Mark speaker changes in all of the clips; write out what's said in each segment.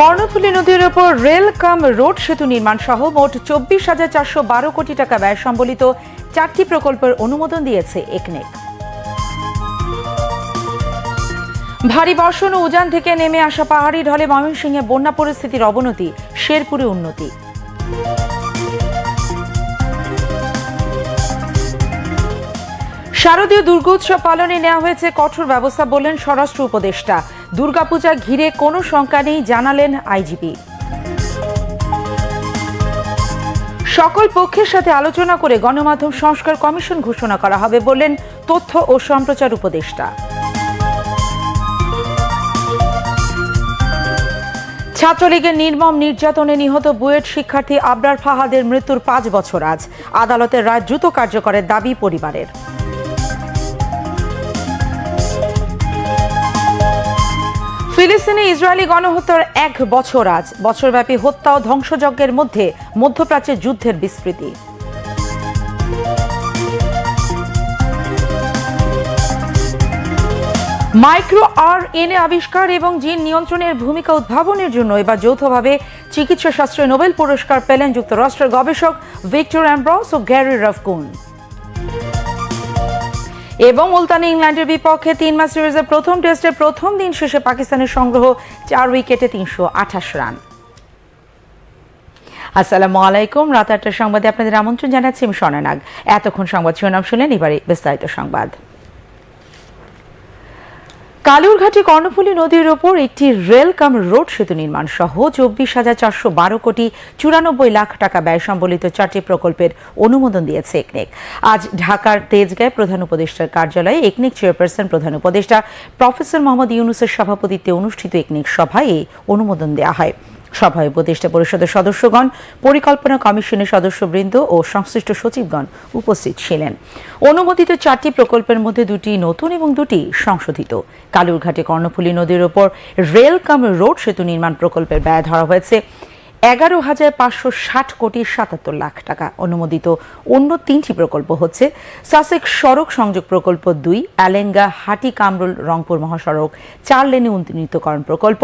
Speaker 1: কর্ণফুলী নদীর ওপর রেল কাম রোড সেতু নির্মাণ সহ মোট চব্বিশ হাজার চারশো বারো কোটি টাকা ব্যয় সম্বলিত চারটি প্রকল্পের অনুমোদন দিয়েছে একনেক ভারী বর্ষণ ও উজান থেকে নেমে আসা পাহাড়ি ঢলে ময়মনসিংহে বন্যা পরিস্থিতির অবনতি শেরপুরে উন্নতি শারদীয় দুর্গোৎসব পালনে নেওয়া হয়েছে কঠোর ব্যবস্থা বললেন স্বরাষ্ট্র উপদেষ্টা দুর্গাপূজা ঘিরে কোনো শঙ্কা নেই জানালেন আইজিপি সকল পক্ষের সাথে আলোচনা করে গণমাধ্যম সংস্কার কমিশন ঘোষণা করা হবে বললেন তথ্য ও সম্প্রচার উপদেষ্টা ছাত্রলীগের নির্মম নির্যাতনে নিহত বুয়েট শিক্ষার্থী আবরার ফাহাদের মৃত্যুর পাঁচ বছর আজ আদালতের রায় দ্রুত কার্যকরের দাবি পরিবারের ফিলিস্তিনে ইসরায়েলি গণহত্যার এক বছর আজ বছরব্যাপী হত্যা ও ধ্বংসযজ্ঞের মধ্যে মধ্যপ্রাচ্যের যুদ্ধের বিস্তৃতি মাইক্রো আর এনএ আবিষ্কার এবং জিন নিয়ন্ত্রণের ভূমিকা উদ্ভাবনের জন্য এবার যৌথভাবে চিকিৎসা শাস্ত্রে নোবেল পুরস্কার পেলেন যুক্তরাষ্ট্রের গবেষক ভিক্টর অ্যাম্ব্রস ও গ্যারি রফকুন এবং মুলতানি ইংল্যান্ডের বিপক্ষে তিন ম্যাচ সিরিজের প্রথম টেস্টে প্রথম দিন শেষে পাকিস্তানের সংগ্রহ চার উইকেটে তিনশো আঠাশ রান আসসালামু আলাইকুম রাত আটটার সংবাদে আপনাদের আমন্ত্রণ জানাচ্ছি আমি সনানাগ এতক্ষণ সংবাদ শিরোনাম শুনলেন এবারে বিস্তারিত সংবাদ কালুরঘাটে কর্ণফুলী নদীর ওপর একটি রেল কাম রোড সেতু নির্মাণ সহ চব্বিশ হাজার চারশো বারো কোটি চুরানব্বই লাখ টাকা ব্যয় সম্বলিত চারটি প্রকল্পের অনুমোদন দিয়েছে একনেক আজ ঢাকার তেজগাঁয় প্রধান উপদেষ্টার কার্যালয়ে একনেক চেয়ারপারসন প্রধান উপদেষ্টা প্রফেসর মোহাম্মদ ইউনুসের সভাপতিত্বে অনুষ্ঠিত একনেক সভায় এই অনুমোদন দেওয়া হয় সভায় উপদেষ্টা পরিষদের সদস্যগণ পরিকল্পনা কমিশনের সদস্যবৃন্দ ও সংশ্লিষ্ট সচিবগণ উপস্থিত ছিলেন অনুমোদিত চারটি প্রকল্পের মধ্যে দুটি নতুন এবং দুটি সংশোধিত কালুরঘাটে কর্ণফুলী নদীর ওপর রেল কাম রোড সেতু নির্মাণ প্রকল্পের ব্যয় ধরা হয়েছে এগারো হাজার পাঁচশো ষাট কোটি সাতাত্তর লাখ টাকা অনুমোদিত অন্য তিনটি প্রকল্প হচ্ছে সাসেক সড়ক সংযোগ প্রকল্প দুই অ্যালেঙ্গা হাটি কামরুল রংপুর মহাসড়ক চার লেনে উন্নীতকরণ প্রকল্প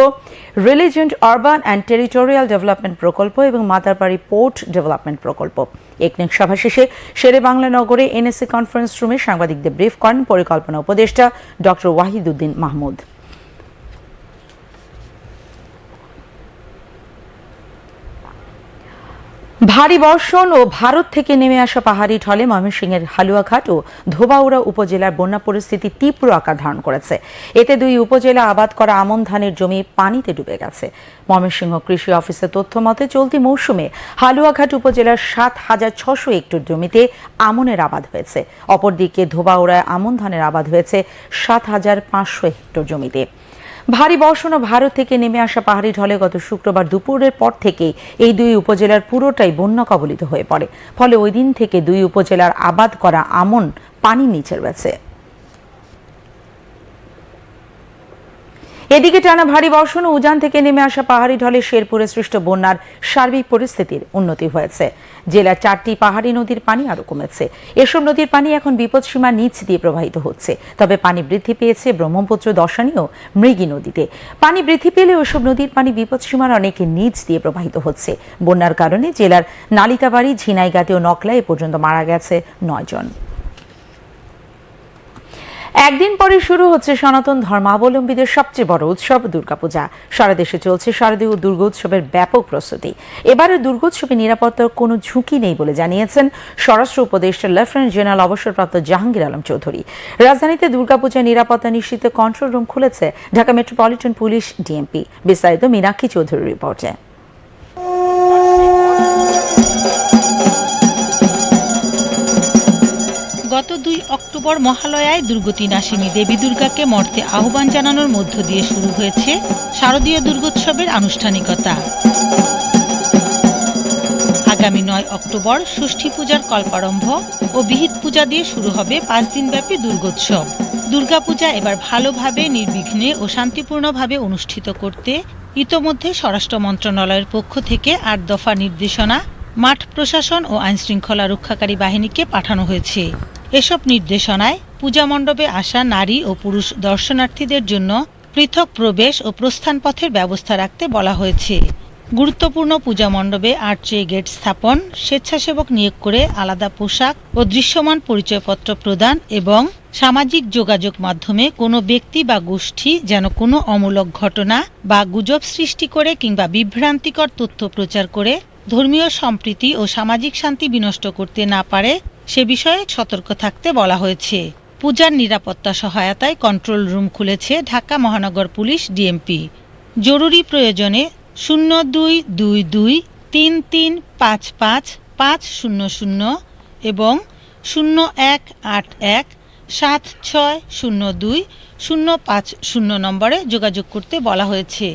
Speaker 1: resilient urban and territorial development প্রকল্প এবং মাতারবাড়ি পোর্ট ডেভেলপমেন্ট প্রকল্প একনেক সভা শেষে শেরে বাংলা নগরে এনএসসি কনফারেন্স রুমে সাংবাদিকদের ব্রিফ করেন পরিকল্পনা উপদেষ্টা ডক্টর উদ্দিন মাহমুদ ভারী বর্ষণ ও ভারত থেকে নেমে আসা পাহাড়ি ঢলে ময়মনসিংহের হালুয়াঘাট ও ধোবাউড়া উপজেলার বন্যা পরিস্থিতি তীব্র আকার ধারণ করেছে এতে দুই উপজেলা আবাদ করা আমন ধানের জমি পানিতে ডুবে গেছে ময়মনসিংহ কৃষি অফিসের তথ্য মতে চলতি মৌসুমে হালুয়াঘাট উপজেলার সাত হাজার ছশো হেক্টর জমিতে আমনের আবাদ হয়েছে অপরদিকে ধোবাউড়ায় আমন ধানের আবাদ হয়েছে সাত হাজার পাঁচশো হেক্টর জমিতে ভারী বর্ষণ ও ভারত থেকে নেমে আসা পাহাড়ি ঢলে গত শুক্রবার দুপুরের পর থেকে এই দুই উপজেলার পুরোটাই বন্যা কবলিত হয়ে পড়ে ফলে ওই দিন থেকে দুই উপজেলার আবাদ করা আমন পানি নিচে রয়েছে এদিকে টানা ভারী বর্ষণ ও উজান থেকে নেমে আসা পাহাড়ি ঢলে শেরপুরে সৃষ্ট বন্যার সার্বিক পরিস্থিতির উন্নতি হয়েছে জেলার চারটি পাহাড়ি নদীর পানি আরও কমেছে এসব নদীর পানি এখন বিপদসীমার নিচ দিয়ে প্রবাহিত হচ্ছে তবে পানি বৃদ্ধি পেয়েছে ব্রহ্মপুত্র দশানী ও মৃগী নদীতে পানি বৃদ্ধি পেলে ওসব নদীর পানি বিপদসীমার অনেকে নিচ দিয়ে প্রবাহিত হচ্ছে বন্যার কারণে জেলার নালিতাবাড়ি ঝিনাইগাতে ও নকলা এ পর্যন্ত মারা গেছে নয় জন একদিন পরে শুরু হচ্ছে সনাতন ধর্মাবলম্বীদের সবচেয়ে বড় উৎসব দুর্গাপূজা সারা দেশে চলছে শারদীয় দুর্গোৎসবের ব্যাপক প্রস্তুতি এবারে দুর্গোৎসবে নিরাপত্তার কোনো ঝুঁকি নেই বলে জানিয়েছেন স্বরাষ্ট্র উপদেষ্টা লেফটেন্যান্ট জেনারেল অবসরপ্রাপ্ত জাহাঙ্গীর আলম চৌধুরী রাজধানীতে দুর্গাপূজার নিরাপত্তা নিশ্চিত কন্ট্রোল রুম খুলেছে ঢাকা মেট্রোপলিটন পুলিশ ডিএমপি বিস্তারিত মীনাক্ষী চৌধুরীর রিপোর্টে গত দুই অক্টোবর মহালয়ায় দুর্গতি নাসিনী দেবী দুর্গাকে মর্তে আহ্বান জানানোর মধ্য দিয়ে শুরু হয়েছে শারদীয় দুর্গোৎসবের আনুষ্ঠানিকতা আগামী নয় অক্টোবর ষষ্ঠী পূজার কল্পারম্ভ ও বিহিত পূজা দিয়ে শুরু হবে পাঁচ দিনব্যাপী দুর্গোৎসব দুর্গাপূজা এবার ভালোভাবে নির্বিঘ্নে ও শান্তিপূর্ণভাবে অনুষ্ঠিত করতে ইতোমধ্যে স্বরাষ্ট্র মন্ত্রণালয়ের পক্ষ থেকে আট দফা নির্দেশনা মাঠ প্রশাসন ও আইনশৃঙ্খলা রক্ষাকারী বাহিনীকে পাঠানো হয়েছে এসব নির্দেশনায় পূজা মণ্ডপে আসা নারী ও পুরুষ দর্শনার্থীদের জন্য পৃথক প্রবেশ ও প্রস্থান পথের ব্যবস্থা রাখতে বলা হয়েছে গুরুত্বপূর্ণ পূজা মণ্ডপে আর্চে গেট স্থাপন স্বেচ্ছাসেবক নিয়োগ করে আলাদা পোশাক ও দৃশ্যমান পরিচয়পত্র প্রদান এবং সামাজিক যোগাযোগ মাধ্যমে কোনো ব্যক্তি বা গোষ্ঠী যেন কোনো অমূলক ঘটনা বা গুজব সৃষ্টি করে কিংবা বিভ্রান্তিকর তথ্য প্রচার করে ধর্মীয় সম্প্রীতি ও সামাজিক শান্তি বিনষ্ট করতে না পারে সে বিষয়ে সতর্ক থাকতে বলা হয়েছে পূজার নিরাপত্তা সহায়তায় কন্ট্রোল রুম খুলেছে ঢাকা মহানগর পুলিশ ডিএমপি জরুরি প্রয়োজনে শূন্য দুই দুই দুই তিন তিন পাঁচ পাঁচ পাঁচ শূন্য শূন্য এবং শূন্য এক আট এক সাত ছয় শূন্য দুই শূন্য পাঁচ শূন্য নম্বরে যোগাযোগ করতে বলা হয়েছে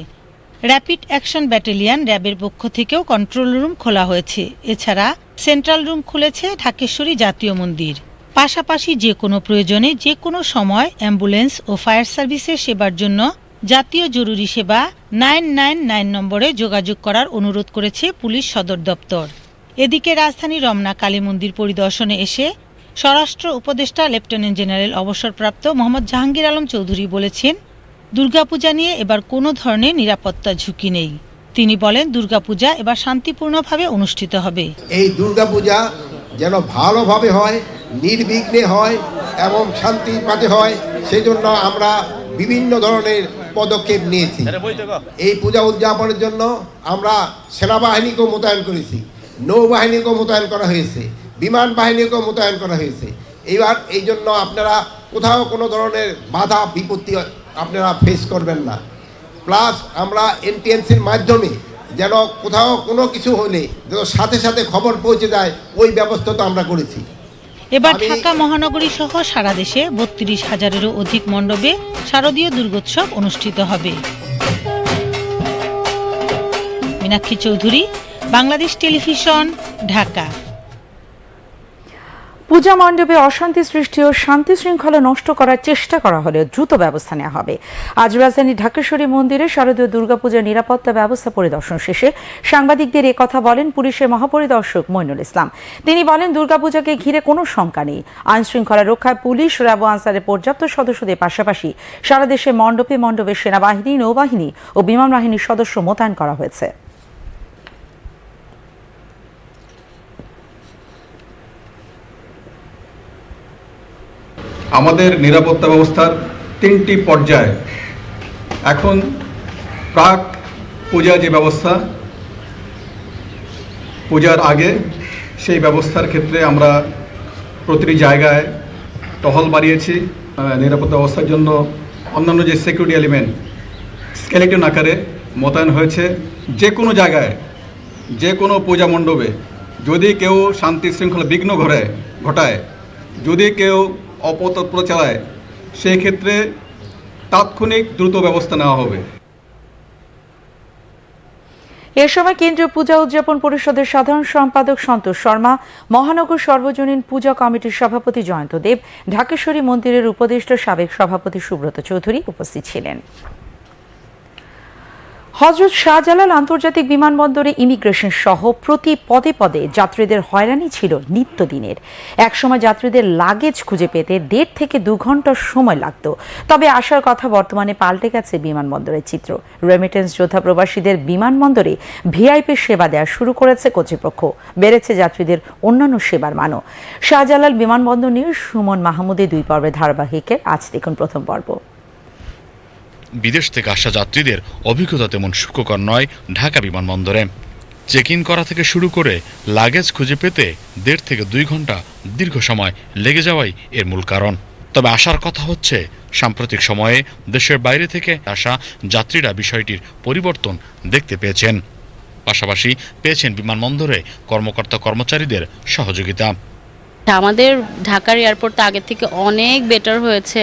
Speaker 1: র্যাপিড অ্যাকশন ব্যাটালিয়ান র্যাবের পক্ষ থেকেও কন্ট্রোল রুম খোলা হয়েছে এছাড়া সেন্ট্রাল রুম খুলেছে ঢাকেশ্বরী জাতীয় মন্দির পাশাপাশি যে কোনো প্রয়োজনে যে কোনো সময় অ্যাম্বুলেন্স ও ফায়ার সার্ভিসের সেবার জন্য জাতীয় জরুরি সেবা নাইন নাইন নাইন নম্বরে যোগাযোগ করার অনুরোধ করেছে পুলিশ সদর দপ্তর এদিকে রাজধানী রমনা কালী মন্দির পরিদর্শনে এসে স্বরাষ্ট্র উপদেষ্টা লেফটেন্যান্ট জেনারেল অবসরপ্রাপ্ত মোহাম্মদ জাহাঙ্গীর আলম চৌধুরী বলেছেন দুর্গাপূজা নিয়ে এবার কোনো ধরনের নিরাপত্তা ঝুঁকি নেই তিনি বলেন দুর্গাপূজা এবার শান্তিপূর্ণভাবে অনুষ্ঠিত হবে
Speaker 2: এই দুর্গাপূজা যেন ভালোভাবে হয় নির্বিঘ্নে হয় এবং শান্তি পাতে হয় সেজন্য আমরা বিভিন্ন ধরনের পদক্ষেপ নিয়েছি এই পূজা উদযাপনের জন্য আমরা সেনাবাহিনীকেও মোতায়েন করেছি নৌবাহিনীকেও মোতায়েন করা হয়েছে বিমান বাহিনীকেও মোতায়েন করা হয়েছে এবার এই জন্য আপনারা কোথাও কোনো ধরনের বাধা বিপত্তি আপনারা ফেস করবেন না প্লাস আমরা এনটিএনসির মাধ্যমে যেন কোথাও কোনো কিছু হলে যেন সাথে সাথে খবর পৌঁছে যায় ওই ব্যবস্থা তো আমরা করেছি
Speaker 1: এবার ঢাকা মহানগরী সহ সারা দেশে বত্রিশ হাজারেরও অধিক মণ্ডপে শারদীয় দুর্গোৎসব অনুষ্ঠিত হবে মীনাক্ষী চৌধুরী বাংলাদেশ টেলিভিশন ঢাকা পূজা মণ্ডপে অশান্তি সৃষ্টি ও শান্তি শৃঙ্খলা নষ্ট করার চেষ্টা করা হলে দ্রুত ব্যবস্থা নেওয়া হবে আজ রাজধানী ঢাকেশ্বরী মন্দিরে শারদীয় দুর্গাপূজার নিরাপত্তা ব্যবস্থা পরিদর্শন শেষে সাংবাদিকদের কথা বলেন পুলিশের মহাপরিদর্শক মইনুল ইসলাম তিনি বলেন দুর্গাপূজাকে ঘিরে কোনো শঙ্কা নেই আইন শৃঙ্খলা রক্ষায় পুলিশ র্যাব আনসারের পর্যাপ্ত সদস্যদের পাশাপাশি সারা দেশে মণ্ডপে মণ্ডপে সেনাবাহিনী নৌবাহিনী ও বিমান বাহিনীর সদস্য মোতায়েন করা হয়েছে
Speaker 3: আমাদের নিরাপত্তা ব্যবস্থার তিনটি পর্যায়ে এখন প্রাক পূজা যে ব্যবস্থা পূজার আগে সেই ব্যবস্থার ক্ষেত্রে আমরা প্রতিটি জায়গায় টহল বাড়িয়েছি নিরাপত্তা ব্যবস্থার জন্য অন্যান্য যে সিকিউরিটি এলিমেন্ট স্কেলেটন আকারে মোতায়েন হয়েছে যে কোনো জায়গায় যে কোনো পূজা মণ্ডপে যদি কেউ শান্তি শৃঙ্খলা বিঘ্ন ঘরে ঘটায় যদি কেউ অপতৎপর চালায় সেই ক্ষেত্রে তাৎক্ষণিক দ্রুত ব্যবস্থা নেওয়া হবে
Speaker 1: এ সময় কেন্দ্রীয় পূজা উদযাপন পরিষদের সাধারণ সম্পাদক সন্তোষ শর্মা মহানগর সর্বজনীন পূজা কমিটির সভাপতি জয়ন্ত দেব ঢাকেশ্বরী মন্দিরের উপদেষ্টা সাবেক সভাপতি সুব্রত চৌধুরী উপস্থিত ছিলেন হজরত শাহজালাল আন্তর্জাতিক বিমানবন্দরে ইমিগ্রেশন সহ প্রতি পদে পদে যাত্রীদের হয়রানি ছিল নিত্যদিনের একসময় যাত্রীদের লাগেজ খুঁজে পেতে দেড় থেকে দু ঘন্টার সময় লাগত তবে আসার কথা বর্তমানে পাল্টে গেছে বিমানবন্দরের চিত্র রেমিটেন্স যোদ্ধা প্রবাসীদের বিমানবন্দরে ভিআইপি সেবা দেওয়া শুরু করেছে কর্তৃপক্ষ বেড়েছে যাত্রীদের অন্যান্য সেবার মানও শাহজালাল বিমানবন্দর নিয়ে সুমন মাহমুদের দুই পর্বের ধারাবাহিকের আজ দেখুন প্রথম পর্ব
Speaker 4: বিদেশ থেকে আসা যাত্রীদের অভিজ্ঞতা তেমন সুখকর নয় ঢাকা বিমানবন্দরে চেক ইন করা থেকে শুরু করে লাগেজ খুঁজে পেতে দেড় থেকে দুই ঘন্টা দীর্ঘ সময় লেগে যাওয়াই এর মূল কারণ তবে আসার কথা হচ্ছে সাম্প্রতিক সময়ে দেশের বাইরে থেকে আসা যাত্রীরা বিষয়টির পরিবর্তন দেখতে পেয়েছেন পাশাপাশি পেয়েছেন বিমানবন্দরে কর্মকর্তা কর্মচারীদের সহযোগিতা
Speaker 5: আমাদের ঢাকার এয়ারপোর্ট তো আগের থেকে অনেক বেটার হয়েছে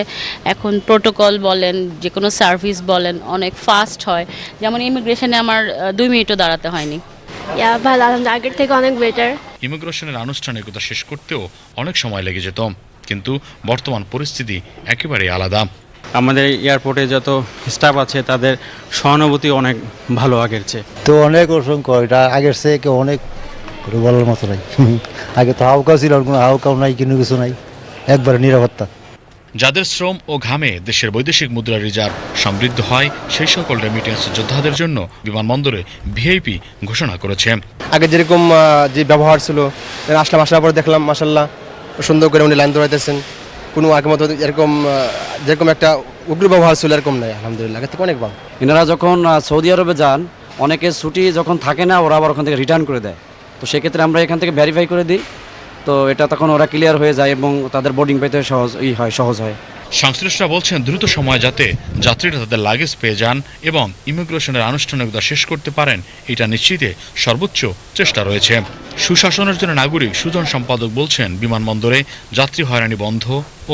Speaker 5: এখন প্রোটোকল বলেন যে কোনো সার্ভিস বলেন অনেক ফাস্ট হয় যেমন ইমিগ্রেশনে আমার দুই মিনিটও দাঁড়াতে হয়নি
Speaker 6: আগের থেকে অনেক বেটার
Speaker 4: ইমিগ্রেশনের আনুষ্ঠানিকতা শেষ করতেও অনেক সময় লেগে যেত কিন্তু বর্তমান পরিস্থিতি একেবারেই আলাদা
Speaker 7: আমাদের এয়ারপোর্টে যত স্টাফ আছে তাদের সহানুভূতি অনেক ভালো আগের চেয়ে
Speaker 8: তো অনেক অসংখ্য এটা আগের চেয়ে অনেক এটা বলার মতো নাই আগে তো হাউকাও ছিল কোনো হাউকাও নাই কিনু কিছু নাই একবারে নিরাপত্তা
Speaker 4: যাদের শ্রম ও ঘামে দেশের বৈদেশিক মুদ্রা রিজার্ভ সমৃদ্ধ হয় সেই সকল রেমিটেন্স যোদ্ধাদের জন্য বিমানবন্দরে ভিআইপি ঘোষণা করেছে
Speaker 9: আগে যেরকম যে ব্যবহার ছিল আসলাম আসার পরে দেখলাম মাসাল্লাহ সুন্দর করে উনি লাইন দৌড়াইতেছেন কোনো আগে মতো এরকম যেরকম একটা উগ্র ব্যবহার ছিল এরকম নাই আলহামদুলিল্লাহ আগে থেকে অনেক ভালো
Speaker 10: এনারা যখন সৌদি আরবে যান অনেকে ছুটি যখন থাকে না ওরা আবার ওখান থেকে রিটার্ন করে দেয় তো সেক্ষেত্রে আমরা এখান থেকে ভ্যারিফাই করে দিই তো এটা তখন ওরা ক্লিয়ার হয়ে যায় এবং তাদের বোর্ডিং পেতে সহজ ই হয় সহজ হয়
Speaker 4: সংশ্লিষ্টরা বলছেন দ্রুত সময় যাতে যাত্রীরা তাদের লাগেজ পেয়ে যান এবং ইমিগ্রেশনের আনুষ্ঠানিকতা শেষ করতে পারেন এটা নিশ্চিতে সর্বোচ্চ চেষ্টা রয়েছে সুশাসনের জন্য নাগরিক সুজন সম্পাদক বলছেন বিমানবন্দরে যাত্রী হয়রানি বন্ধ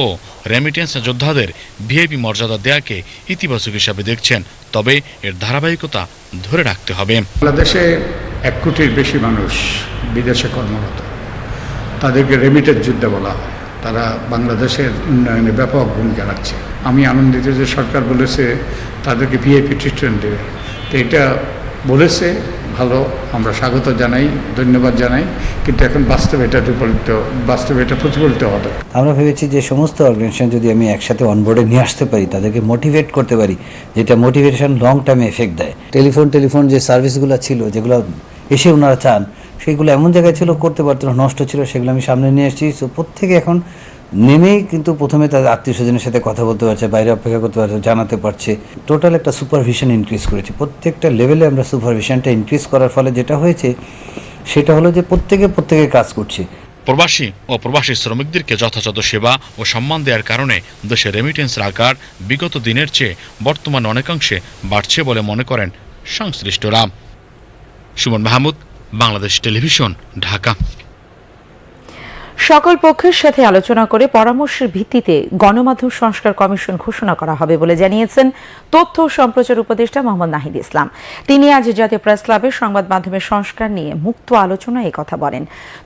Speaker 4: ও রেমিটেন্স যোদ্ধাদের ভিআইপি মর্যাদা দেয়াকে ইতিবাচক হিসাবে দেখছেন তবে এর ধারাবাহিকতা ধরে রাখতে হবে
Speaker 11: বাংলাদেশে এক কোটির বেশি মানুষ বিদেশে কর্মরত তাদেরকে রেমিটেড যুদ্ধে বলা হয় তারা বাংলাদেশের উন্নয়নে ব্যাপক ভূমিকা রাখছে আমি আনন্দিত যে সরকার বলেছে তাদেরকে ভিআইপি ট্রিটমেন্ট দেবে তো এটা বলেছে ভালো আমরা স্বাগত জানাই ধন্যবাদ জানাই কিন্তু এখন বাস্তবে এটা প্রতিফলিত বাস্তবে এটা প্রতিফলিত হবে
Speaker 12: আমরা ভেবেছি যে সমস্ত অর্গানাইজেশন যদি আমি একসাথে অনবোর্ডে নিয়ে আসতে পারি তাদেরকে মোটিভেট করতে পারি যেটা মোটিভেশন লং টার্মে এফেক্ট দেয় টেলিফোন টেলিফোন যে সার্ভিসগুলো ছিল যেগুলো এসে ওনারা চান সেগুলো এমন জায়গায় ছিল করতে পারতো না নষ্ট ছিল সেগুলো আমি সামনে নিয়ে এসেছি সো প্রত্যেকে এখন নেমেই কিন্তু প্রথমে তাদের আত্মীয় স্বজনের সাথে কথা বলতে পারছে বাইরে অপেক্ষা করতে পারছে জানাতে পারছে টোটাল একটা সুপারভিশন ইনক্রিজ করেছে প্রত্যেকটা লেভেলে আমরা সুপারভিশনটা ইনক্রিজ করার ফলে যেটা হয়েছে সেটা হলো যে প্রত্যেকে প্রত্যেকে কাজ করছে
Speaker 4: প্রবাসী ও প্রবাসী শ্রমিকদেরকে যথাযথ সেবা ও সম্মান দেওয়ার কারণে দেশের রেমিটেন্সের আকার বিগত দিনের চেয়ে বর্তমান অনেকাংশে বাড়ছে বলে মনে করেন সংশ্লিষ্টরা সুমন মাহমুদ বাংলাদেশ টেলিভিশন ঢাকা
Speaker 1: সকল পক্ষের সাথে আলোচনা করে পরামর্শের ভিত্তিতে গণমাধ্যম সংস্কার কমিশন ঘোষণা করা হবে বলে জানিয়েছেন তথ্য ও সম্প্রচার উপদেষ্টা মোহাম্মদ নাহিদ ইসলাম তিনি আজ জাতীয় প্রেস ক্লাবে সংবাদ মাধ্যমের সংস্কার নিয়ে মুক্ত আলোচনায় কথা বলেন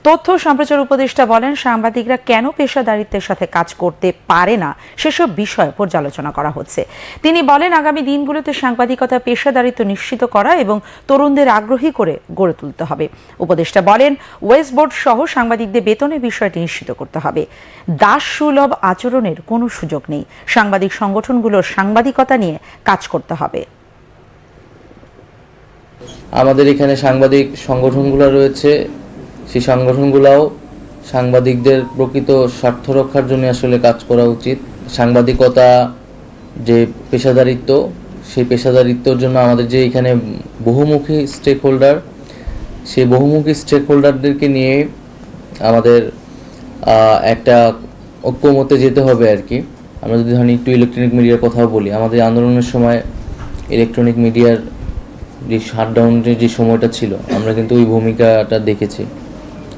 Speaker 1: তথ্য ও সম্প্রচার উপদেষ্টা বলেন সাংবাদিকরা কেন পেশাদারিত্বের সাথে কাজ করতে পারে না সেসব বিষয় পর্যালোচনা করা হচ্ছে তিনি বলেন আগামী দিনগুলোতে সাংবাদিকতা পেশাদারিত্ব নিশ্চিত করা এবং তরুণদের আগ্রহী করে গড়ে তুলতে হবে উপদেষ্টা বলেন ওয়েস্ট বোর্ড সহ সাংবাদিকদের বেতনের বিষয়ে বিষয়টি নিশ্চিত করতে হবে দাস সুলভ আচরণের কোনো সুযোগ নেই সাংবাদিক সংগঠনগুলোর সাংবাদিকতা নিয়ে কাজ করতে হবে
Speaker 13: আমাদের এখানে সাংবাদিক সংগঠনগুলো রয়েছে সেই সংগঠনগুলোও সাংবাদিকদের প্রকৃত স্বার্থ রক্ষার জন্য আসলে কাজ করা উচিত সাংবাদিকতা যে পেশাদারিত্ব সেই পেশাদারিত্বর জন্য আমাদের যে এখানে বহুমুখী স্টেক হোল্ডার সেই বহুমুখী স্টেক হোল্ডারদেরকে নিয়ে আমাদের একটা ঐক্যমতে যেতে হবে আর কি আমরা যদি ধরেন একটু ইলেকট্রনিক মিডিয়ার কথাও বলি আমাদের আন্দোলনের সময় ইলেকট্রনিক মিডিয়ার যে শাটডাউনের যে সময়টা ছিল আমরা কিন্তু ওই ভূমিকাটা দেখেছি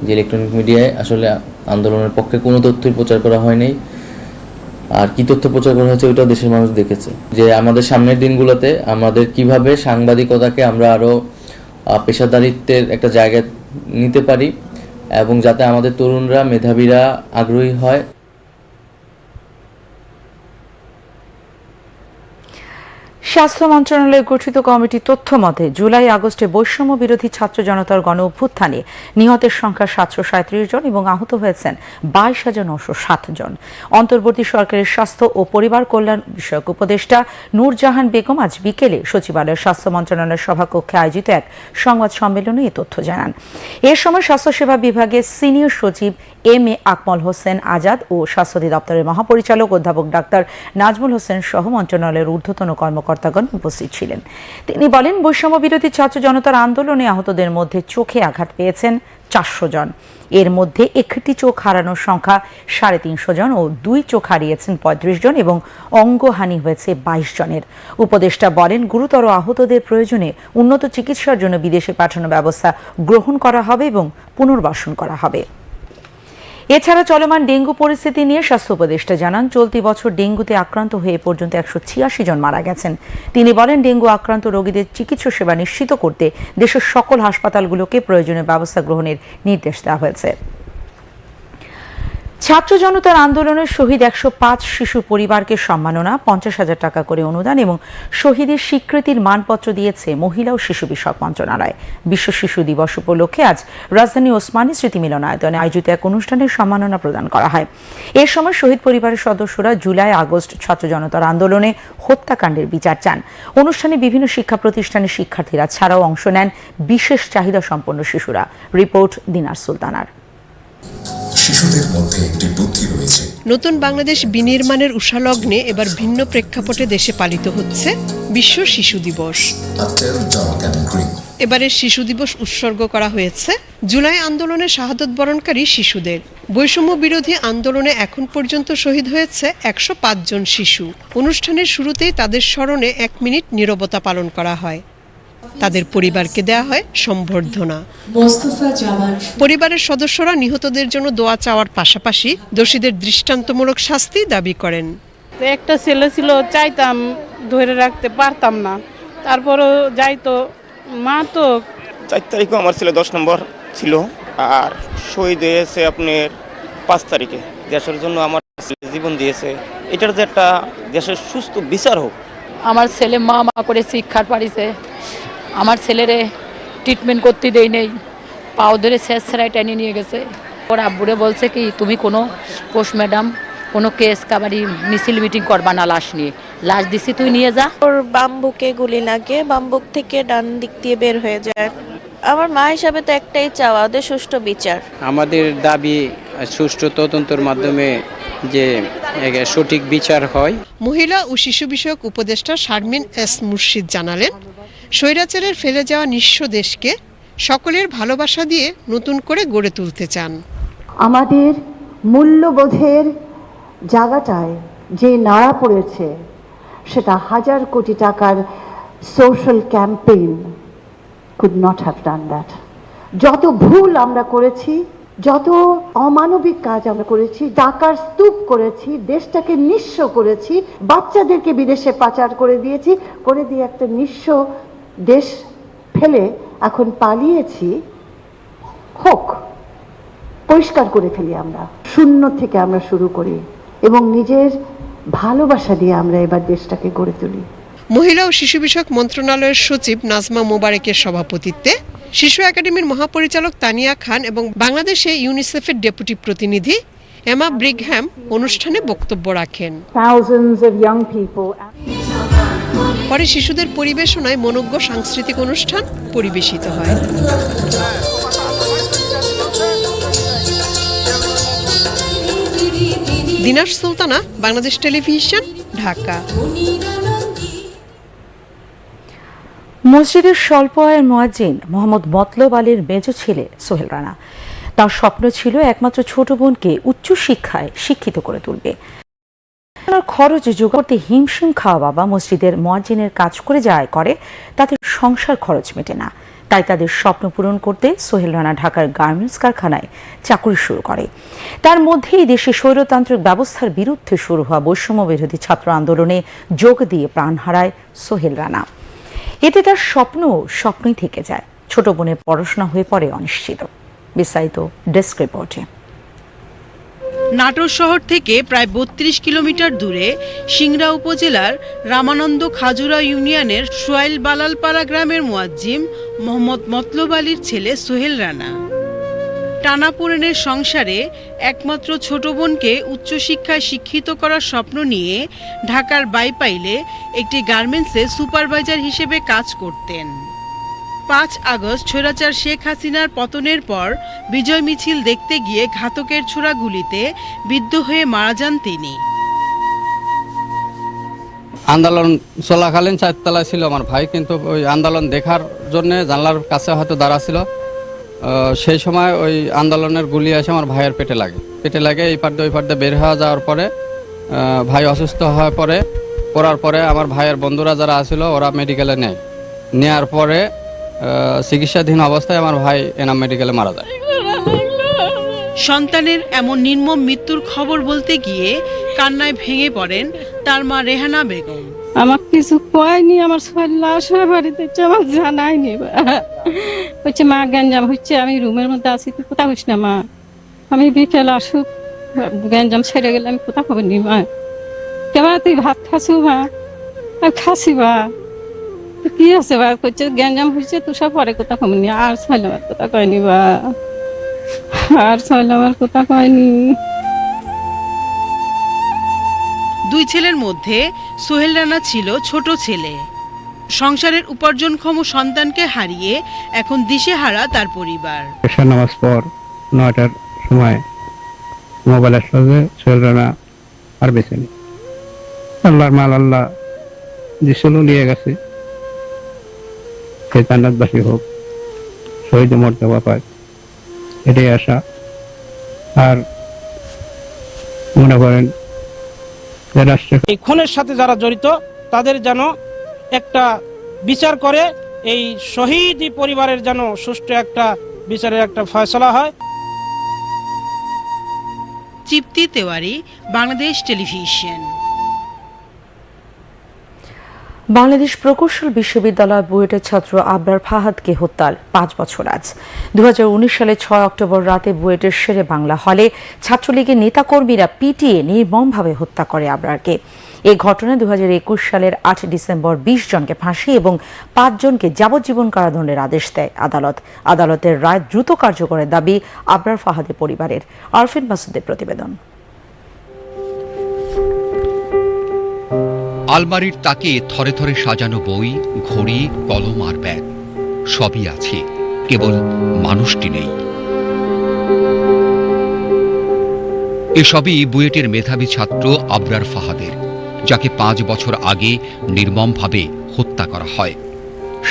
Speaker 13: যে ইলেকট্রনিক মিডিয়ায় আসলে আন্দোলনের পক্ষে কোনো তথ্যই প্রচার করা হয়নি আর কি তথ্য প্রচার করা হয়েছে ওইটা দেশের মানুষ দেখেছে যে আমাদের সামনের দিনগুলোতে আমাদের কিভাবে সাংবাদিকতাকে আমরা আরও পেশাদারিত্বের একটা জায়গায় নিতে পারি এবং যাতে আমাদের তরুণরা মেধাবীরা আগ্রহী হয়
Speaker 1: স্বাস্থ্য মন্ত্রণালয়ে গঠিত কমিটির তথ্য মতে জুলাই আগস্টে বৈষম্য বিরোধী ছাত্র জনতার গণ অভ্যুত্থানে নিহতের সংখ্যা সাতশো সাঁত্রিশ জন এবং আহত হয়েছেন বাইশ হাজার নশো সাত জন অন্তর্বর্তী সরকারের স্বাস্থ্য ও পরিবার কল্যাণ বিষয়ক উপদেষ্টা নূরজাহান বেগম আজ বিকেলে সচিবালয়ের স্বাস্থ্য মন্ত্রণালয়ের সভাকক্ষে আয়োজিত এক সংবাদ সম্মেলনে এ তথ্য জানান এ সময় স্বাস্থ্যসেবা বিভাগের সিনিয়র সচিব এম এ আকমল হোসেন আজাদ ও স্বাস্থ্য দপ্তরের মহাপরিচালক অধ্যাপক ডাক্তার নাজমুল হোসেন সহ মন্ত্রণালয়ের ঊর্ধ্বতন কর্মকর্তা কর্মকর্তাগণ উপস্থিত ছিলেন তিনি বলেন বৈষম্য বিরোধী ছাত্র জনতার আন্দোলনে আহতদের মধ্যে চোখে আঘাত পেয়েছেন চারশো জন এর মধ্যে একটি চোখ হারানোর সংখ্যা সাড়ে তিনশো জন ও দুই চোখ হারিয়েছেন পঁয়ত্রিশ জন এবং অঙ্গহানি হয়েছে বাইশ জনের উপদেষ্টা বলেন গুরুতর আহতদের প্রয়োজনে উন্নত চিকিৎসার জন্য বিদেশে পাঠানোর ব্যবস্থা গ্রহণ করা হবে এবং পুনর্বাসন করা হবে এছাড়া চলমান ডেঙ্গু পরিস্থিতি নিয়ে স্বাস্থ্য উপদেষ্টা জানান চলতি বছর ডেঙ্গুতে আক্রান্ত হয়ে পর্যন্ত একশো ছিয়াশি জন মারা গেছেন তিনি বলেন ডেঙ্গু আক্রান্ত রোগীদের চিকিৎসা সেবা নিশ্চিত করতে দেশের সকল হাসপাতালগুলোকে প্রয়োজনীয় ব্যবস্থা গ্রহণের নির্দেশ দেওয়া হয়েছে ছাত্র জনতার আন্দোলনের শহীদ একশো পাঁচ শিশু পরিবারকে সম্মাননা পঞ্চাশ হাজার টাকা করে অনুদান এবং শহীদের স্বীকৃতির মানপত্র দিয়েছে মহিলা ও শিশু বিষয়ক মন্ত্রণালয় বিশ্ব শিশু দিবস উপলক্ষে আজ রাজধানী ওসমানী স্মৃতি মিলনায়তনে আয়োজিত এক অনুষ্ঠানে সম্মাননা প্রদান করা হয় এ সময় শহীদ পরিবারের সদস্যরা জুলাই আগস্ট ছাত্র জনতার আন্দোলনে হত্যাকাণ্ডের বিচার চান অনুষ্ঠানে বিভিন্ন শিক্ষা প্রতিষ্ঠানের শিক্ষার্থীরা ছাড়াও অংশ নেন বিশেষ চাহিদা সম্পন্ন শিশুরা রিপোর্ট দিনার সুলতানার
Speaker 14: শিশুদের মধ্যে একটি বুদ্ধি রয়েছে
Speaker 1: নতুন বাংলাদেশ বিনির্মাণের উষালগ্নে এবার ভিন্ন প্রেক্ষাপটে দেশে পালিত হচ্ছে বিশ্ব শিশু দিবস এবারের শিশু দিবস উৎসর্গ করা হয়েছে জুলাই আন্দোলনে শাহাদত বরণকারী শিশুদের বৈষম্য বিরোধী আন্দোলনে এখন পর্যন্ত শহীদ হয়েছে একশো জন শিশু অনুষ্ঠানের শুরুতেই তাদের স্মরণে এক মিনিট নিরবতা পালন করা হয় তাদের পরিবারকে দেয়া হয় সম্বর্ধনা পরিবারের সদস্যরা নিহতদের জন্য দোয়া চাওয়ার পাশাপাশি দোষীদের দৃষ্টান্তমূলক শাস্তি দাবি করেন
Speaker 15: তো একটা ছেলে ছিল চাইতাম ধরে রাখতে পারতাম না তারপরও যাইতো মা তো
Speaker 16: চার তারিখও আমার ছেলে দশ নম্বর ছিল আর শহীদ হয়েছে আপনার পাঁচ তারিখে দেশের জন্য আমার জীবন দিয়েছে এটার যে একটা দেশের সুস্থ বিচার হোক
Speaker 17: আমার ছেলে মা মা করে শিক্ষার পারিছে আমার ছেলেরে ট্রিটমেন্ট করতে দেই নেই পাও ধরে শেষ সেরাই টেনে নিয়ে গেছে ওর আব্বুরে বলছে কি তুমি কোনো কোষ ম্যাডাম কোনো কেস কাবারি মিছিল মিটিং করবা না লাশ নিয়ে লাশ দিছি তুই নিয়ে যা
Speaker 18: ওর বাম বুকে গুলি লাগে বাম বুক থেকে ডান দিক দিয়ে বের হয়ে যায় আমার মা হিসাবে তো একটাই চাওয়া ওদের সুষ্ঠু বিচার
Speaker 19: আমাদের দাবি সুষ্ঠু তদন্তর মাধ্যমে যে সঠিক বিচার হয়
Speaker 1: মহিলা ও শিশু বিষয়ক উপদেষ্টা শারমিন এস মুর্শিদ জানালেন স্বৈরাচারের ফেলে যাওয়া নিঃস্ব দেশকে সকলের ভালোবাসা দিয়ে নতুন করে গড়ে তুলতে চান
Speaker 20: আমাদের মূল্যবোধের জায়গাটায় যে নাড়া পড়েছে সেটা হাজার কোটি টাকার social campaign could not have done that যত ভুল আমরা করেছি যত অমানবিক কাজ আমরা করেছি ডাকার স্তূপ করেছি দেশটাকে নিঃস্ব করেছি বাচ্চাদেরকে বিদেশে পাচার করে দিয়েছি করে দিয়ে একটা নিঃস্ব দেশ ফেলে এখন পালিয়েছি হোক পরিষ্কার করে ফেলি আমরা শূন্য থেকে আমরা শুরু করি এবং নিজের ভালোবাসা দিয়ে আমরা এবার দেশটাকে গড়ে তুলি মহিলা ও শিশু বিষয়ক মন্ত্রণালয়ের সচিব নাজমা মোবারকের সভাপতিত্বে শিশু একাডেমির মহাপরিচালক তানিয়া খান এবং বাংলাদেশে ইউনিসেফের ডেপুটি প্রতিনিধি এমা ব্রিগহ্যাম অনুষ্ঠানে বক্তব্য রাখেন পরে শিশুদের পরিবেশনায় মনোজ্ঞ সাংস্কৃতিক অনুষ্ঠান পরিবেশিত হয় দিনার সুলতানা বাংলাদেশ টেলিভিশন ঢাকা মসজিদের স্বল্প আয়ের মোয়াজিন মোহাম্মদ মতলব আলীর মেজ ছেলে সোহেল রানা তার স্বপ্ন ছিল একমাত্র ছোট বোনকে উচ্চ শিক্ষায় শিক্ষিত করে তুলবে খরচ যোগাতে হিমশিম খাওয়া বাবা মসজিদের মোয়াজিনের কাজ করে যায় করে তাতে সংসার খরচ মেটে না তাই তাদের স্বপ্ন পূরণ করতে সোহেল রানা ঢাকার গার্মেন্টস কারখানায় চাকরি শুরু করে তার মধ্যেই দেশে স্বৈরতান্ত্রিক ব্যবস্থার বিরুদ্ধে শুরু হওয়া বৈষম্য বিরোধী ছাত্র আন্দোলনে যোগ দিয়ে প্রাণ হারায় সোহেল রানা এতে তার স্বপ্ন স্বপ্নই থেকে যায় ছোট বোনের পড়াশোনা হয়ে পড়ে অনিশ্চিত বিস্তারিত ডেস্ক রিপোর্টে নাটোর শহর থেকে প্রায় বত্রিশ কিলোমিটার দূরে সিংড়া উপজেলার রামানন্দ খাজুরা ইউনিয়নের সোয়াইল বালালপাড়া গ্রামের মোয়াজ্জিম মোহাম্মদ মতলব আলীর ছেলে সোহেল রানা টানাপোড়েনের সংসারে একমাত্র ছোট বোনকে উচ্চশিক্ষায় শিক্ষিত করার স্বপ্ন নিয়ে ঢাকার বাইপাইলে একটি গার্মেন্টসে সুপারভাইজার হিসেবে কাজ করতেন পাঁচ আগস্ট ছোড়াচার শেখ হাসিনার পতনের পর বিজয় মিছিল দেখতে গিয়ে ঘাতকের ছোড়া গুলিতে বিদ্ধ হয়ে মারা যান তিনি আন্দোলন চলাকালীন চারতলায় ছিল আমার ভাই কিন্তু ওই আন্দোলন দেখার জন্য জানলার কাছে হয়তো দাঁড়া ছিল সেই সময় ওই আন্দোলনের গুলি এসে আমার ভাইয়ের পেটে লাগে পেটে লাগে এই পার্দে ওই পার্দে বের হয়ে যাওয়ার পরে ভাই অসুস্থ হওয়ার পরে পড়ার পরে আমার ভাইয়ের বন্ধুরা যারা আসছিল ওরা মেডিকেলে নেয় নেয়ার পরে চিকিৎসাধীন অবস্থায় আমার ভাই এনাম মেডিকেলে মারা যায় সন্তানের এমন নির্মম মৃত্যুর খবর বলতে গিয়ে কান্নায় ভেঙে পড়েন তার মা রেহানা বেগম আমার কিছু কয়নি আমার সবাই লাশ হয়ে বাড়িতে আমার জানায়নি হচ্ছে মা গ্যাঞ্জাম হচ্ছে আমি রুমের মধ্যে আছি তুই কোথাও হইস না মা আমি বিকেল আসুক গ্যাঞ্জাম ছেড়ে গেলে আমি কোথাও হবনি মা কেমন তুই ভাত খাসু মা খাসি মা কি আছে বা করছে গ্যাঞ্জাম হয়েছে তুষা পরে কথা কমেনি আর ছয়লাবার কথা কয়নি বা আর আমার কথা কয়নি দুই ছেলের মধ্যে সোহেল রানা ছিল ছোট ছেলে সংসারের উপার্জনক্ষম সন্তানকে হারিয়ে এখন দিশে হারা তার পরিবার এশার নামাজ পর নয়টার সময় মোবাইল আসলে সোহেল রানা আর বেছে নেই আল্লাহর মাল আল্লাহ দিশে নিয়ে গেছে সে জান্নাতবাসী হোক শহীদ মর্যাদা পায় এটাই আশা আর মনে করেন এই খুনের সাথে যারা জড়িত তাদের যেন একটা বিচার করে এই শহীদ পরিবারের যেন সুষ্ঠু একটা বিচারের একটা ফয়সলা হয় চিপ্তি তেওয়ারি বাংলাদেশ টেলিভিশন বাংলাদেশ প্রকৌশল বিশ্ববিদ্যালয় বুয়েটের ছাত্র আবরার ফাহাদকে হত্যার পাঁচ বছর আজ দু সালে ছয় অক্টোবর রাতে বুয়েটের শেরে বাংলা হলে ছাত্রলীগের নেতাকর্মীরা পিটিয়ে নির্মমভাবে হত্যা করে আবরারকে এ ঘটনায় দু সালের আট ডিসেম্বর বিশ জনকে ফাঁসি এবং পাঁচজনকে যাবজ্জীবন কারাদণ্ডের আদেশ দেয় আদালত আদালতের রায় দ্রুত কার্যকরের দাবি আবরার ফাহাদের পরিবারের আরফিন মাসুদের প্রতিবেদন আলমারির তাকে থরে থরে সাজানো বই ঘড়ি কলম আর ব্যাগ সবই আছে কেবল মানুষটি নেই এসবই বুয়েটের মেধাবী ছাত্র আবরার ফাহাদের যাকে পাঁচ বছর আগে নির্মমভাবে হত্যা করা হয়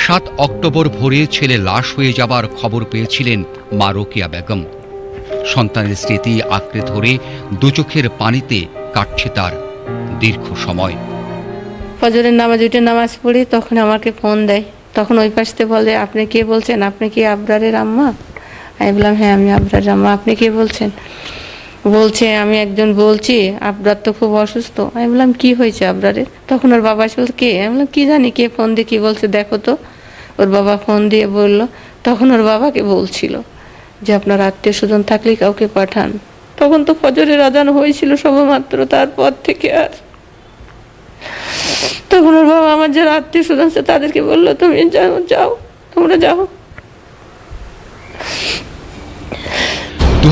Speaker 20: সাত অক্টোবর ভোরে ছেলে লাশ হয়ে যাবার খবর পেয়েছিলেন মা রোকিয়া বেগম সন্তানের স্মৃতি আঁকড়ে ধরে দুচোখের পানিতে কাটছে তার দীর্ঘ সময় ফজরের নামাজ উঠে নামাজ পড়ি তখন আমাকে ফোন দেয় তখন ওই পাশতে বলে আপনি কে বলছেন আপনি কি আবরারের আম্মা আমি বললাম হ্যাঁ আমি আবরারের আম্মা আপনি কে বলছেন বলছে আমি একজন বলছি আবরার তো খুব অসুস্থ আমি বললাম কি হয়েছে আবরারের তখন ওর বাবা আসলে কে আমি বললাম কী জানি কে ফোন দিয়ে কী বলছে দেখো তো ওর বাবা ফোন দিয়ে বলল তখন ওর বাবাকে বলছিল যে আপনার আত্মীয় স্বজন থাকলে কাউকে পাঠান তখন তো ফজরের আজান হয়েছিল সবমাত্র তারপর থেকে আর তখন ওর বাবা আমার যারা আত্মীয় স্বজন আছে তাদেরকে বললো তুমি যাও যাও তোমরা যাও দু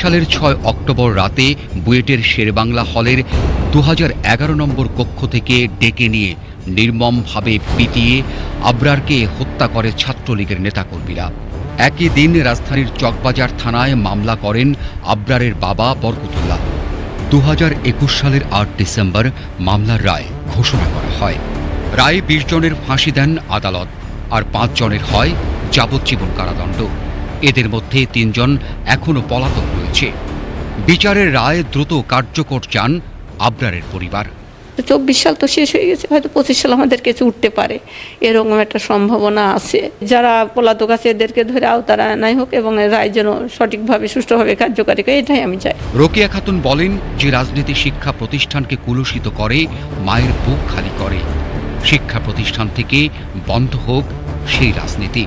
Speaker 20: সালের ছয় অক্টোবর রাতে বুয়েটের শেরবাংলা হলের দু নম্বর কক্ষ থেকে ডেকে নিয়ে নির্মমভাবে পিটিয়ে আবরারকে হত্যা করে ছাত্রলীগের নেতাকর্মীরা একই দিন রাজধানীর চকবাজার থানায় মামলা করেন আবরারের বাবা বরকতুল্লাহ দু সালের আট ডিসেম্বর মামলার রায় ঘোষণা করা হয় রায়ে বিশ জনের ফাঁসি দেন আদালত আর পাঁচ জনের হয় যাবজ্জীবন কারাদণ্ড এদের মধ্যে তিনজন এখনও পলাতক রয়েছে বিচারের রায় দ্রুত কার্যকর চান আবরারের পরিবার তো চব্বিশ সাল তো শেষ হয়ে গেছে হয়তো পঁচিশ সাল আমাদের কাছে উঠতে পারে এরকম একটা সম্ভাবনা আছে যারা পলাতক আছে এদেরকে ধরে আওতারা নাই হোক এবং রায় যেন সঠিকভাবে সুষ্ঠুভাবে কার্যকারী করে এটাই আমি চাই রোকিয়া খাতুন বলেন যে রাজনীতি শিক্ষা প্রতিষ্ঠানকে কুলুষিত করে মায়ের বুক খালি করে শিক্ষা প্রতিষ্ঠান থেকে বন্ধ হোক সেই রাজনীতি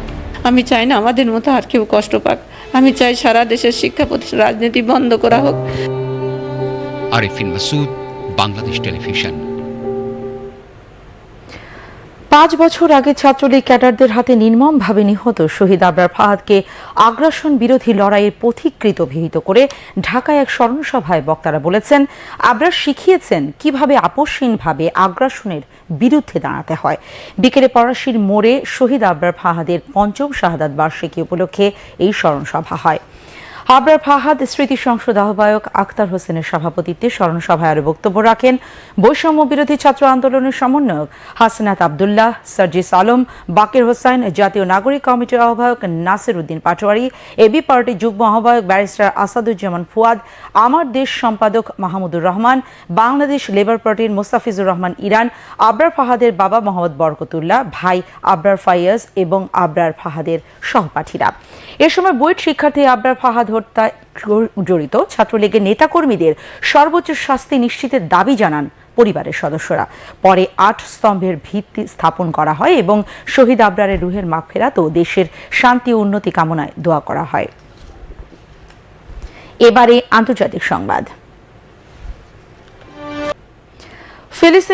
Speaker 20: আমি চাই না আমাদের মতো আর কেউ কষ্ট পাক আমি চাই সারা দেশের শিক্ষা প্রতিষ্ঠান রাজনীতি বন্ধ করা হোক আরিফিন মাসুদ বাংলাদেশ টেলিভিশন পাঁচ বছর আগে ছাত্রলীগ ক্যাডারদের হাতে নির্মমভাবে নিহত শহীদ আবরার ফাহাদকে আগ্রাসন বিরোধী লড়াইয়ের পথিকৃত অভিহিত করে ঢাকায় এক স্মরণসভায় বক্তারা বলেছেন আবরার শিখিয়েছেন কিভাবে আপসহীনভাবে আগ্রাসনের বিরুদ্ধে দাঁড়াতে হয় বিকেলে পড়াশির মোড়ে শহীদ আবরার ফাহাদের পঞ্চম শাহাদ বার্ষিকী উপলক্ষে এই স্মরণসভা হয় হাবড়ার ফাহাদ স্মৃতি সংসদ আহ্বায়ক আক্তার হোসেনের সভাপতিত্বে স্মরণসভায় সভায় আরও বক্তব্য রাখেন বৈষম্য বিরোধী ছাত্র আন্দোলনের সমন্বয়ক হাসনাত আবদুল্লাহ সার্জিস আলম বাকের হোসেন জাতীয় নাগরিক কমিটির আহ্বায়ক নাসির উদ্দিন পাটোয়ারি এবি পার্টির যুগ্ম আহ্বায়ক ব্যারিস্টার আসাদুজ্জামান ফুয়াদ আমার দেশ সম্পাদক মাহমুদুর রহমান বাংলাদেশ লেবার পার্টির মোস্তাফিজুর রহমান ইরান আবরার ফাহাদের বাবা মোহাম্মদ বরকতুল্লাহ ভাই আবরার ফাইয়াজ এবং আবরার ফাহাদের সহপাঠীরা এ সময় বুয়েট শিক্ষার্থী আবরার ফাহাদ গণহত্যায় জড়িত ছাত্রলীগের নেতাকর্মীদের সর্বোচ্চ শাস্তি নিশ্চিতের দাবি জানান পরিবারের সদস্যরা পরে আট স্তম্ভের ভিত্তি স্থাপন করা হয় এবং শহীদ আবরারের রুহের মাগফেরাত ও দেশের শান্তি ও উন্নতি কামনায় দোয়া করা হয় এবারে আন্তর্জাতিক সংবাদ ফিলিস্তিন